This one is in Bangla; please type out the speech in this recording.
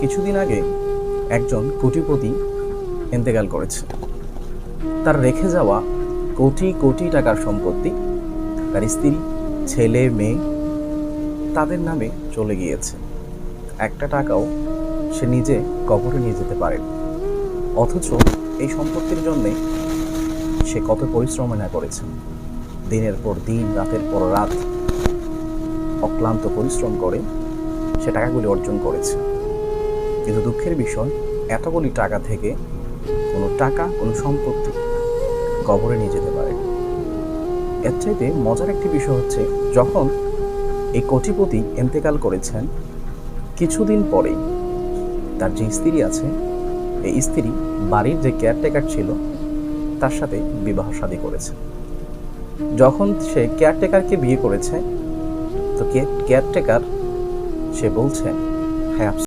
কিছুদিন আগে একজন কোটিপতি ইন্তেকাল করেছে। তার রেখে যাওয়া কোটি কোটি টাকার সম্পত্তি তার স্ত্রী, ছেলে, মেয়ে তাদের নামে চলে গিয়েছে। একটা টাকাও সে নিজে কবরে নিয়ে যেতে পারে অথচ এই সম্পত্তির জন্যে সে কত পরিশ্রম না করেছে। দিনের পর দিন, রাতের পর রাত অক্লান্ত পরিশ্রম করে সে টাকাগুলি অর্জন করেছে। কিন্তু দুঃখের বিষয়, এতগুলি টাকা থেকে কোনো টাকা, কোনো সম্পত্তি কবরে নিয়ে যেতে পারে। এর চাইতে মজার একটি বিষয় হচ্ছে, যখন এই কোটিপতি এন্তেকাল করেছেন, কিছুদিন পরেই তার যে স্ত্রী আছে, এই স্ত্রী বাড়ির যে কেয়ারটেকার ছিল, তার সাথে বিবাহ শাদী করেছে। যখন সে কেয়ারটেকারকে বিয়ে করেছে, তো কেয়ারটেকার সে বলছে হ্যাঁ